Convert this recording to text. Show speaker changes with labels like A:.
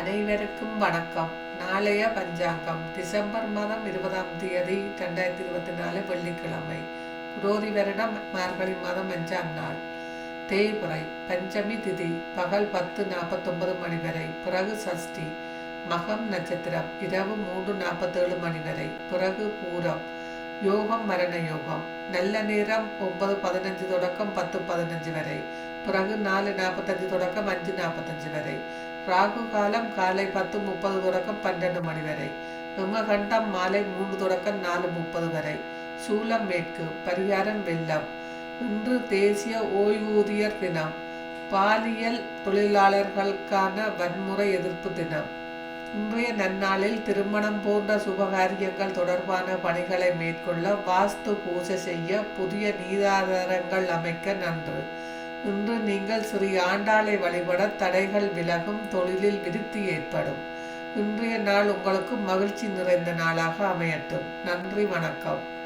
A: அனைவருக்கும் வணக்கம். நாளைய பஞ்சாங்கம் டிசம்பர் மாதம் இருபதாம் தேதி ரெண்டாயிரத்தி இருபத்தி நாலு வெள்ளிக்கிழமை. குரோதி வருடம் மார்கழி மாதம் அஞ்சாம் நாள். தேய்புறை பஞ்சமி திதி பகல் பத்து நாற்பத்தொன்பது மணி வரை. பிறகு சஷ்டி மகம் நட்சத்திரம் இரவு மூன்று நாற்பத்தேழு மணி வரை. பிறகு பூரம் யோகம் மரண யோகம். நல்ல நேரம் ஒன்பது பதினஞ்சு தொடக்கம் பத்து பதினஞ்சு வரை. பிறகு நாலு நாற்பத்தஞ்சு தொடக்கம் அஞ்சு நாற்பத்தஞ்சு வரை. ராகு காலம் காலை பத்து முப்பது தொடக்கம் பன்னெண்டு மணி வரை. ஹிமகண்டம் மாலை மூன்று தொடக்கம் நாலு முப்பது வரை. சூலம் மேற்கு பரிகாரம் வெள்ளம். இன்று தேசிய ஓய்வூதியர் தினம். பாலியல் தொழிலாளர்களுக்கான வன்முறை எதிர்ப்பு தினம். இன்றைய நன்னாளில் திருமணம் போன்ற சுபகாரியங்கள் தொடர்பான பணிகளை மேற்கொள்ள வாஸ்து பூஜை செய்ய புதிய நீராதாரங்கள் அமைக்க நன்று. இன்று நீங்கள் ஸ்ரீ ஆண்டாளை வழிபட தடைகள் விலகும் தொழிலில் விருத்தி ஏற்படும். இன்றைய நாள் உங்களுக்கு மகிழ்ச்சி நிறைந்த நாளாக அமையட்டும். நன்றி வணக்கம்.